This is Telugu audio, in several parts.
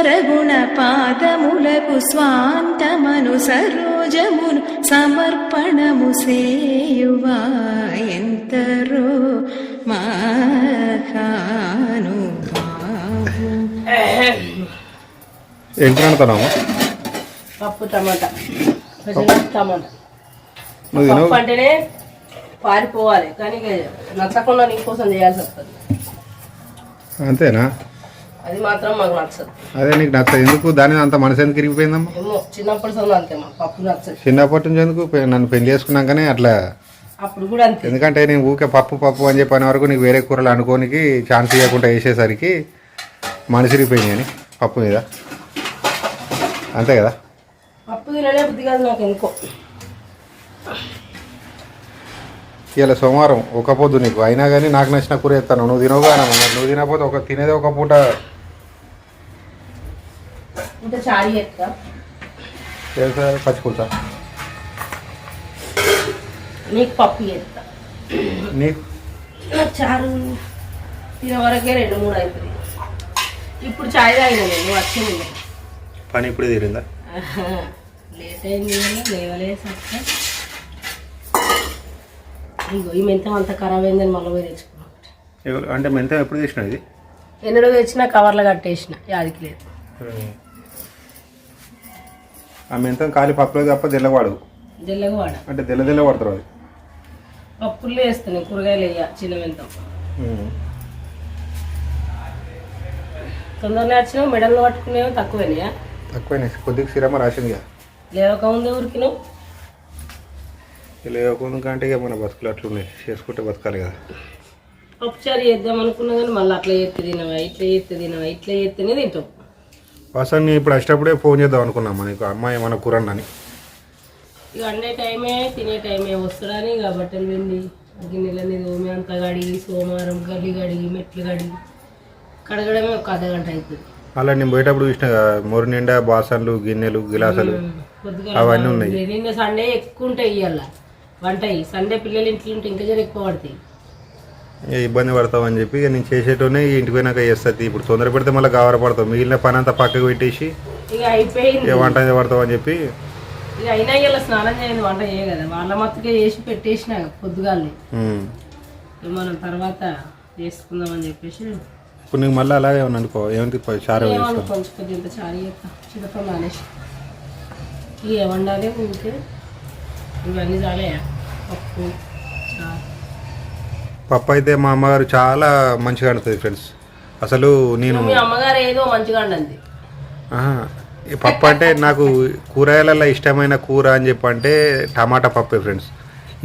సరగుణ పాదములకు స్వాంతమను సరోజమును సమర్పణము సేయువా ఎంతరో మహాను ఏంటి అంటున్నావు పప్పు టమాటా టమాటా. పప్పు అంటేనే పారిపోవాలి కానీ నచ్చకుండా నీకోసం చేయాల్సి వస్తుంది. అంతేనా? అది మాత్రం మాకు నచ్చదు. అదే నీకు నచ్చదు. ఎందుకు? దాని అంత మనసు ఎందుకు ఇరిగిపోయిందమ్మా? ఏమో చిన్నప్పటి అంతే పప్పు నచ్చదు. చిన్నప్పటి నుంచి ఎందుకు? పె- నన్ను పెళ్ళి చేసుకున్నాకనే అట్లా. అప్పుడు కూడా అంతే. ఎందుకంటే నేను ఊకే పప్పు పప్పు అని చెప్పిన వరకు నీకు వేరే కూరలు అనుకోనికి ఛాన్స్ ఇవ్వకుండా వేసేసరికి మనసు ఇరిగిపోయింది అని పప్పు మీద. అంతే కదా? పప్పు తినలే బుద్ధి కాదు నాకు ఎందుకో. ఇలా సోమవారం ఒక పొద్దు నీకు. అయినా కానీ నాకు నచ్చిన కూర ఎత్తాను నువ్వు తినవుగా నువ్వు తినకపోతే ఒక తినేది ఒక పూట. పచ్చిపులుసా? నీకు పప్పు నీకు? చారు. తినే వరకే రెండు మూడు అవుతుంది ఇప్పుడు చాయ్ తాగిన నేను. పని ఇప్పుడే తీరిందా. లేట్ అయింది కదా, లేవలేసరికి ఇగో ఈ మెంతం అంత ఖరాబ్ అయిందని మళ్ళీ పోయి తెచ్చుకున్నాం అంటే మెంతం ఎప్పుడు తీసినావు ఇది? ఎన్నడూ తెచ్చినా కవర్లో కట్టేసిన యాదికి లేదు. ఆ మెంతం ఖాళీ పప్పులో తప్ప తెల్లవాడు జల్లగా వాడ? అంటే తెల్ల తెల్ల పడతారు అది. పప్పుల్లో వేస్తాను కూరగాయలు వేయ చిన్న మెంతం. తొందరనే వచ్చినావు మెడల్లో పట్టుకునేవి తక్కువేనా తక్కువనే కొద్దిగా సిరమ రాసింది కదా. లేవక ముందే ఉరికినావు? లేకుండా అంటే ఇక మన బతుకులు అట్లున్నాయి. చేసుకుంటే బతకాలి కదా. పప్పుచారు చేద్దాం అనుకున్నా కానీ మళ్ళీ అట్లా చేస్తే తినవా ఇట్లా చేస్తే తినవా ఇట్లా చేస్తేనే తింటావు వాసన్ నేను ఇప్పుడు వచ్చేటప్పుడే ఫోన్ చేద్దాం అనుకున్నాం మనకు అమ్మాయి మన కూరన్నని. ఇక అండే టైమే తినే టైమే వస్తాడని ఇక బట్టలు పిండి గిన్నెలన్నీ తోమి అంతా కడిగి సోమవారం గల్లి కడిగి మెట్లు కడిగి కడగడమే ఒక అర్ధ గంట అవుతుంది అలా నేను పోయేటప్పుడు చూసిన కదా, మొరు నిండా బాసన్లు గిన్నెలు గిలాసాలు అవన్నీ ఉన్నాయి. నిన్న సండే ఎక్కువ ఉంటాయి ఇవాళ వంట సండే పిల్లలు ఇంట్లో ఉంటే ఇంకా జర ఎక్కువ పడతాయి. ఏ ఇబ్బంది పడతామని చెప్పి నేను చేసేటోనే ఇంటికి పోయినాక చేస్తుంది ఇప్పుడు తొందర పెడితే మళ్ళీ గవర పడతాం మిగిలిన పని అంతా పక్కకు పెట్టేసి ఇక అయిపోయింది. ఏ వంట పడతాం అని చెప్పి ఇక అయినా ఇవాళ స్నానం చేయండి వంట చేయ కదా. వాళ్ళ మత్తుకే చేసి పెట్టేసిన పొద్దుగాలని ఉమ్. మనం తర్వాత చేసుకుందామని చెప్పేసి. ఇప్పుడు నీకు మళ్ళీ అలాగే ఉంది అనుకో. ఏమంటే చారు ఏమను వేస్తాం కొంచెం కొద్దిగా ఇంత చారీ చేస్తా. చిన్నతో మానేసి. ఇక వండాలి ఊరికే. ఇవన్నీ పప్పు పప్పు అయితే మా అమ్మగారు చాలా మంచిగా ఆడుతుంది ఫ్రెండ్స్. అసలు నేను మీ అమ్మగారు ఏదో మంచిగా వండింది. పప్పు అంటే నాకు కూరగాయలలో ఇష్టమైన కూర అని చెప్పంటే టమాటా పప్పే ఫ్రెండ్స్.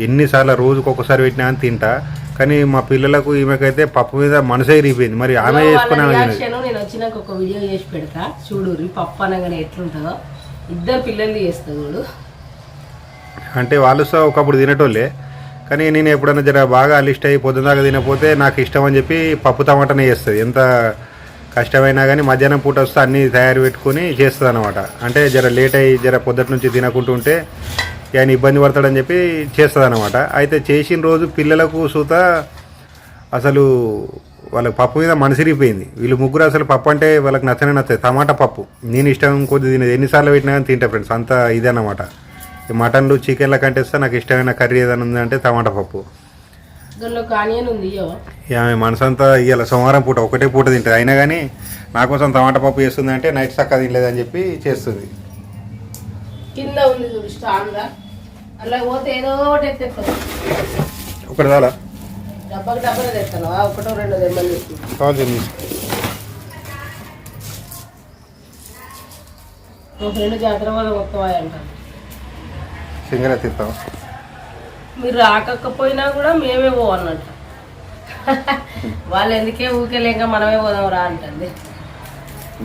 ఎన్నిసార్లు రోజుకి ఒకసారి పెట్టినా అని తింటా. కానీ మా పిల్లలకు ఈమెకైతే పప్పు మీద మనసే ఇరిగిపోయింది మరి ఆమె చేసుకుని ఆమె తినదు. రియాక్షన్ నేను వచ్చినాక ఒక వీడియో చేసి పెడతా. చూడు పప్పు అనగానే ఎట్లుంటుందో. ఇద్దరు పిల్లలు చేస్తా చూడు. అంటే వాళ్ళు సహా ఒకప్పుడు తినేటోళ్ళే. కానీ నేను ఎప్పుడైనా జర బాగా అలిస్ట్ అయ్యి పొద్దుదాకా తినకపోతే నాకు ఇష్టం అని చెప్పి పప్పు టమాటానే చేస్తుంది. ఎంత కష్టమైనా కానీ మధ్యాహ్నం పూట వస్తే అన్నీ తయారు పెట్టుకొని చేస్తుంది అనమాట అంటే జర లేట్ అయ్యి జర పొద్దుటి నుంచి తినకుంటూ ఉంటే ఆయన ఇబ్బంది పడతాడని చెప్పి చేస్తుంది అనమాట అయితే చేసిన రోజు పిల్లలకు సూత అసలు వాళ్ళకి పప్పు మీద మనసిరిగిపోయింది వీళ్ళు ముగ్గురు అసలు పప్పు అంటే వాళ్ళకి నచ్చనే నచ్చదు. టమాటా పప్పు. నేను ఇష్టం కొద్ది తినేది. ఎన్నిసార్లు పెట్టినా కానీ తింటా ఫ్రెండ్స్. అంత ఇదన్నమాట. ఈ మటన్లు చికెన్ల కంటే ఇస్తే నాకు ఇష్టమైన కర్రీ ఏదైనా ఉందంటే టమాటా పప్పు. ఆమె మనసంతా ఇవాళ సోమవారం పూట ఒకటే పూట తింటుంది. అయినా కానీ నా కోసం టమాటా పప్పు చేస్తుంది అంటే నైట్ చక్కగా తినలేదని చెప్పి చేస్తుంది. కింద ఉంది చూడు అలా పోతే ఏదో ఒకటి ఎత్తేస్తాను ఒకటి చాలా డబ్బాకి డబ్బాలు తెస్తాను. ఒకటో రెండో తిని మా ఫ్రెండ్ జాతర మొత్తం సింగల్ ఎత్తిస్తాం మీరు రాకపోయినా కూడా మేమే పోవన్నట్టు వాళ్ళు ఎందుకే ఊకెలేక మనమే పోదాం రా అంటుంది.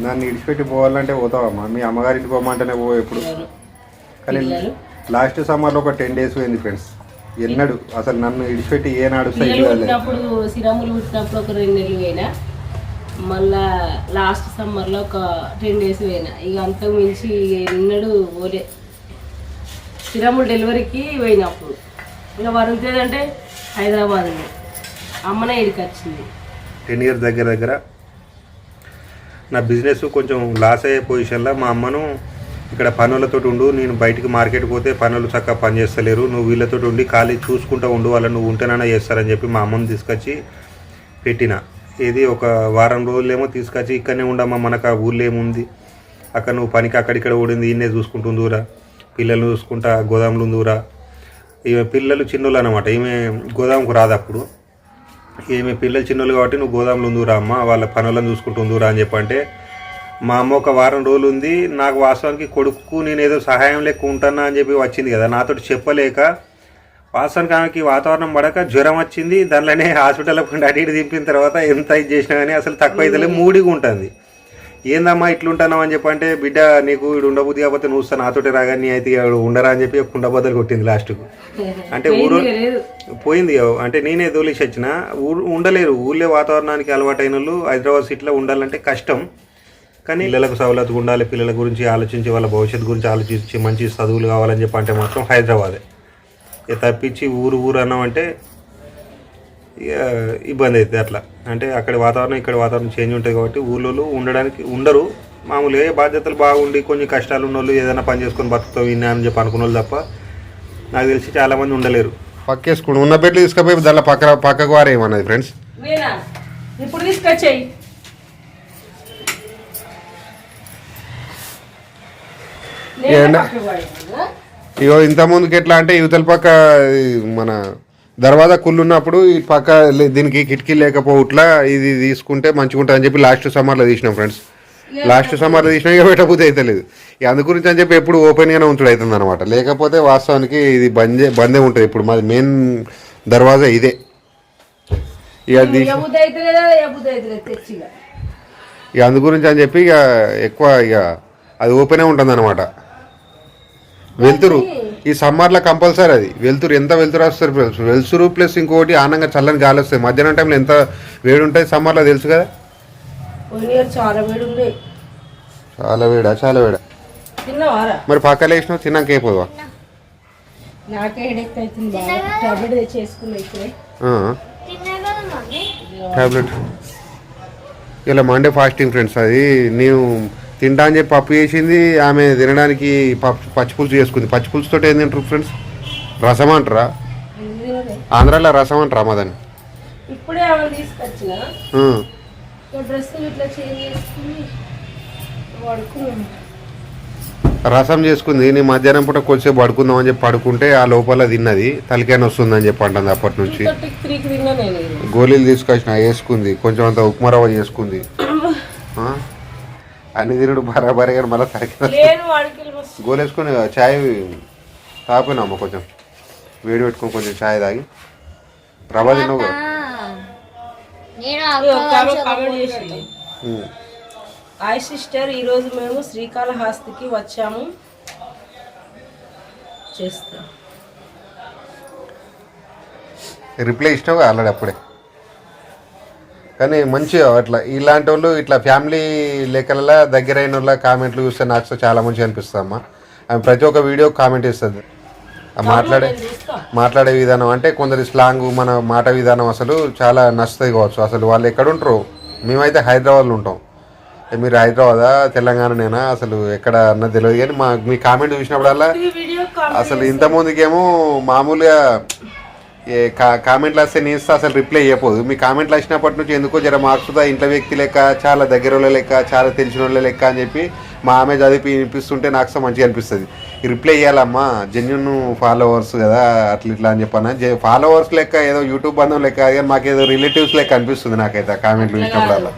నన్ను ఇడిచిపెట్టి పోవాలంటే పోతావమ్మా. మీ అమ్మగారింటికి పోమంటేనే పో ఎప్పుడు. కానీ లాస్ట్ సమ్మర్లో ఒక టెన్ డేస్ పోయింది ఫ్రెండ్స్. ఎన్నడు అసలు నన్ను ఇడిచిపెట్టి ఏ వెళ్ళలేదు. పుట్టినప్పుడు సిరములు పుట్టినప్పుడు ఒక రెండు నెలలు పోయినా. మళ్ళా లాస్ట్ సమ్మర్లో ఒక టెన్ డేస్ పోయినా. ఇక అంతకు మించి ఎన్నడూ పోలే. సిరములు డెలివరీకి పోయినప్పుడు ఇక వరుణ్ తేజ్ అంటే హైదరాబాద్ అమ్మనే ఇడికి వచ్చింది. టెన్ ఇయర్స్ దగ్గర దగ్గర నా బిజినెస్ కొంచెం లాస్ అయ్యే పొజిషన్లో మా అమ్మను ఇక్కడ పనులతో ఉండు నేను బయటికి మార్కెట్ పోతే పనులు చక్కగా పనిచేస్తలేరు నువ్వు వీళ్ళతో ఉండి ఖాళీ చూసుకుంటూ ఉండు వాళ్ళని నువ్వు ఉంటేనైనా చేస్తారని చెప్పి మా అమ్మని తీసుకొచ్చి పెట్టిన. ఇది ఒక వారం రోజులేమో తీసుకొచ్చి ఇక్కడనే ఉండమ్మా మనకు ఆ ఊళ్ళో ఏముంది? అక్కడ నువ్వు పనికి అక్కడిక్కడ ఓడింది ఈయనే చూసుకుంటుందిరా పిల్లల్ని చూసుకుంటా గోదాములు ఉందూరా ఈమె పిల్లలు చిన్నోళ్ళు అనమాట ఈమె గోదాముకు రాదు అప్పుడు. ఈమె పిల్లలు చిన్నోళ్ళు కాబట్టి నువ్వు గోదాములు ఉందూరా అమ్మ వాళ్ళ పనులను చూసుకుంటుందూరా అని చెప్పంటే మా అమ్మ ఒక వారం రోజులు ఉంది నాకు వాస్తవానికి కొడుకు నేను ఏదో సహాయం ఉంటానా అని చెప్పి వచ్చింది కదా. నాతోటి చెప్పలేక వాస్తవానికి ఆమెకి వాతావరణం పడక జ్వరం వచ్చింది దానిలోనే హాస్పిటల్ అటు ఇటు దింపిన తర్వాత ఎంత ఇది చేసినా కానీ అసలు తక్కువ అయితే మూడిగా ఉంటుంది. ఏందమ్మా ఇట్లుంటున్నావు అని చెప్పంటే బిడ్డ నీకు ఇడు ఉండబుద్ధి కాకపోతే నువ్వు వస్తా నాతోటి రాగా నీ అయితే ఉండరా అని చెప్పి కుండ బద్దలు కొట్టింది లాస్ట్కు అంటే ఊరు పోయింది అంటే నేనే తోలేసి వచ్చిన. ఊరు ఉండలేరు. ఊళ్ళో వాతావరణానికి అలవాటైన వాళ్ళు హైదరాబాద్ సిటీలో ఉండాలంటే కష్టం. కానీ పిల్లలకు సవలతుగా ఉండాలి. పిల్లల గురించి ఆలోచించి వాళ్ళ భవిష్యత్తు గురించి ఆలోచించి మంచి చదువులు కావాలని చెప్పి అంటే మాత్రం హైదరాబాదే. ఇక తప్పించి ఊరు ఊరు అన్నామంటే ఇక ఇబ్బంది అవుతుంది అట్లా. అంటే అక్కడ వాతావరణం ఇక్కడ వాతావరణం చేంజ్ ఉంటుంది కాబట్టి ఊళ్ళో ఉండడానికి ఉండరు. మామూలుగా ఏ బాధ్యతలు బాగుండి కొన్ని కష్టాలు ఉన్న వాళ్ళు ఏదైనా పని చేసుకొని బతుకుతావు విన్నా అని చెప్పి అనుకున్న వాళ్ళు తప్ప నాకు తెలిసి చాలామంది ఉండలేరు. పక్కేసుకోండి ఉన్న బెడ్లు తీసుకుపోయి దానిలో పక్క పక్కకు వారేమన్నది ఫ్రెండ్స్ నేనా? ఇప్పుడు తీసుకొచ్చేయి? ఇగో ఇంత ముందుకి ఎట్లా అంటే యువతల పక్క మన దర్వాజా కుళ్ళున్నప్పుడు ఈ పక్క లే- దీనికి కిటికీ లేకపోవట్లా ఇది తీసుకుంటే మంచిగా ఉంటుంది అని చెప్పి లాస్ట్ సమ్మర్లో తీసినాం ఫ్రెండ్స్. లాస్ట్ సమ్మర్లో తీసినా ఇక పెట్టబుద్ధి అయితే లేదు. ఇక అందు గురించి అని చెప్పి ఎప్పుడు ఓపెన్గానే ఉంచుడు అవుతుంది అనమాట లేకపోతే వాస్తవానికి ఇది బందే బందే ఉంటుంది. ఇప్పుడు మాది మెయిన్ దర్వాజా ఇదే. ఇక ఇక అందు గురించి అని చెప్పి ఇక ఎక్కువ ఇక అది ఓపెనే ఉంటుంది అనమాట వెలుతురు. ఈ సమ్మర్లో కంపల్సరీ అది. వెలుతురు ఎంత వెలుతురు వస్తారు ప్లస్ వెలుతురు ప్లస్ ఇంకోటి ఆనంగా చల్లని గాలి వస్తాయి మధ్యాహ్నం టైంలో ఎంత వేడి ఉంటుంది సమ్మర్లో తెలుసు కదా? చాలా వేడి చాలా వేడా? చాలా వేడా? మరి పక్కన వేసినావు తిన్నాక అయిపోదా టాబ్లెట్ ఇలా మండే ఫాస్టింగ్ ఫ్రెండ్స్ అది నేను తింటా అని చెప్పి పప్పు చేసింది. ఆమె తినడానికి పప్పు పచ్చిపులుసు చేసుకుంది. పచ్చిపులుసుతో ఏం తింటారు ఫ్రెండ్స్? రసం అంటారా. ఆంధ్రాలో రసం అంటారా మదని? రసం చేసుకుంది. నేను మధ్యాహ్నం పూట కొద్దిసేపు పడుకుందాం అని చెప్పి పడుకుంటే ఆ లోపల తిన్నది. తలకాయన వస్తుందని చెప్పి అంటుంది అప్పటి నుంచి. గోళీలు తీసుకొచ్చిన వేసుకుంది. కొంచెం అంత ఉప్మా రవ్వ చేసుకుంది? అన్ని తిరుడు బరాబరే కానీ మళ్ళీ తలకాయ లేను వాడికి మస్తు. గోలు వేసుకొని చాయ్ తాపినామ్మ కొంచెం. వేడి పెట్టుకొని కొంచెం చాయ్ తాగి. రవ్వ తినవు కదా. హాయ్ సిస్టర్ ఈరోజు మేము శ్రీకాళహస్తికి వచ్చాము. చేస్తా. రిప్లై ఇచ్చినావు ఆల్రెడీ అప్పుడే. కానీ మంచిగా అట్లా ఇలాంటి వాళ్ళు ఇట్లా ఫ్యామిలీ లెక్కలలో దగ్గరైన వాళ్ళ కామెంట్లు చూస్తే నాకు చాలా మంచిగా అనిపిస్తుంది అమ్మ. ఆమె ప్రతి ఒక్క వీడియో కామెంట్ ఇస్తుంది మాట్లాడే నేను మాట్లాడే విధానం అంటే కొందరి స్లాంగ్ మన మాట విధానం అసలు చాలా నచ్చుతాయి కావచ్చు. అసలు వాళ్ళు ఎక్కడ ఉంటారు మేమైతే హైదరాబాద్లో ఉంటాం. మీరు హైదరాబాదా? తెలంగాణనేనా అసలు ఎక్కడ అన్నది తెలియదు కానీ మా మీ కామెంట్ చూసినప్పుడల్లా అసలు ఇంత ముందుకేమో మామూలుగా కామెంట్లు వస్తే నేను ఇస్తే అసలు రిప్లై చేయకపోదు మీ కామెంట్లు వచ్చినప్పటి నుంచి ఎందుకో జర మార్క్సుదా ఇంట్లో వ్యక్తి లెక్క చాలా దగ్గర వాళ్ళ లెక్క చాలా తెలిసిన వాళ్ళ లెక్క అని చెప్పి మా ఆమె చదివి వినిపిస్తుంటే నాకు మంచిగా అనిపిస్తుంది. రిప్లై ఇవ్వాలమ్మా జెన్యున్ ఫాలోవర్స్ కదా అట్లా ఇట్లా అని చెప్పాను ఫాలోవర్స్ లెక్క ఏదో యూట్యూబ్ బంధం లెక్క కానీ మాకేదో రిలేటివ్స్ లెక్క అనిపిస్తుంది నాకైతే కామెంట్లు చూసినప్పుడల్లా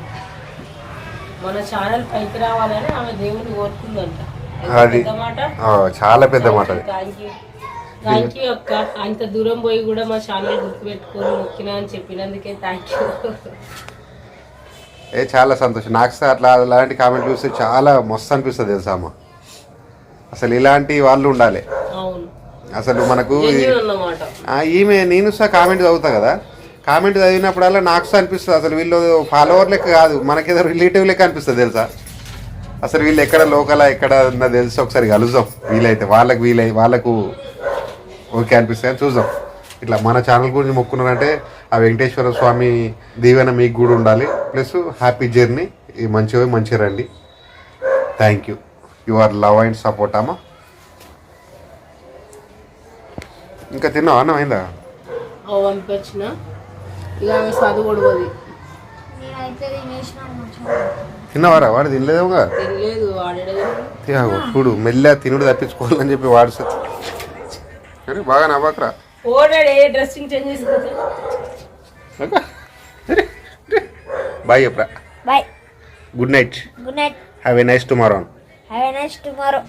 మన ఛానల్ పైకి రావాలని ఆమె దేవుని కోరుకుందంట. అది. చాలా పెద్ద మాట అది. థ్యాంక్ యూ అక్క. అంత దూరం పోయి కూడా మా ఛానల్ గుర్తుపెట్టుకొని మొక్కినా అని చెప్పినందుకే థ్యాంక్ యూ. ఏ చాలా సంతోషం. నాకు సార్ అట్లా అలాంటి కామెంట్ చూస్తే చాలా మస్తు అనిపిస్తుంది తెలుసా అమ్మ? అసలు ఇలాంటి వాళ్ళు ఉండాలి. అసలు మనకు ఈమె నేను సా కామెంట్ చదువుతా కదా? కామెంట్ చదివినప్పుడల్లా నాకు సా అనిపిస్తుంది. అసలు వీళ్ళు ఫాలోవర్ లెక్క కాదు. మనకేదో రిలేటివ్ లెక్క అనిపిస్తుంది తెలుసా? అసలు వీళ్ళు ఎక్కడ లోకలా ఎక్కడ ఉందో తెలిసి. ఒకసారి కలుద్దాం. వీలైతే వాళ్ళకి వీలై వాళ్ళకు ఓకే అనిపిస్తుంది. అని చూద్దాం. ఇట్లా మన ఛానల్ గురించి మొక్కున్నారంటే ఆ వెంకటేశ్వర స్వామి దీవెన మీకు కూడా ఉండాలి. ప్లస్ హ్యాపీ జర్నీ ఈ మంచిగా మంచిగా రండి. Thank you your love and support అమ్మా. ఇంకా తిన్నావా? అన్నం అయిందా? ఓ పంపించిన ఇక ఆమె చదువు కొడుకోది నేనైతే తినేసిన మంచిగా తిన్నవారా వాడు తినాగో చూడు మెల్ల తినుడు తప్పించుకోవాలని చెప్పి వాడు స- అరే బాగా నవ్వకరా. ఓడాడే డ్రెస్సింగ్ చేంజ్ చేసుకోవచ్చు బాయ్ చెప్పరా. Bye. Good night. Good night. Have a nice tomorrow have a nice tomorrow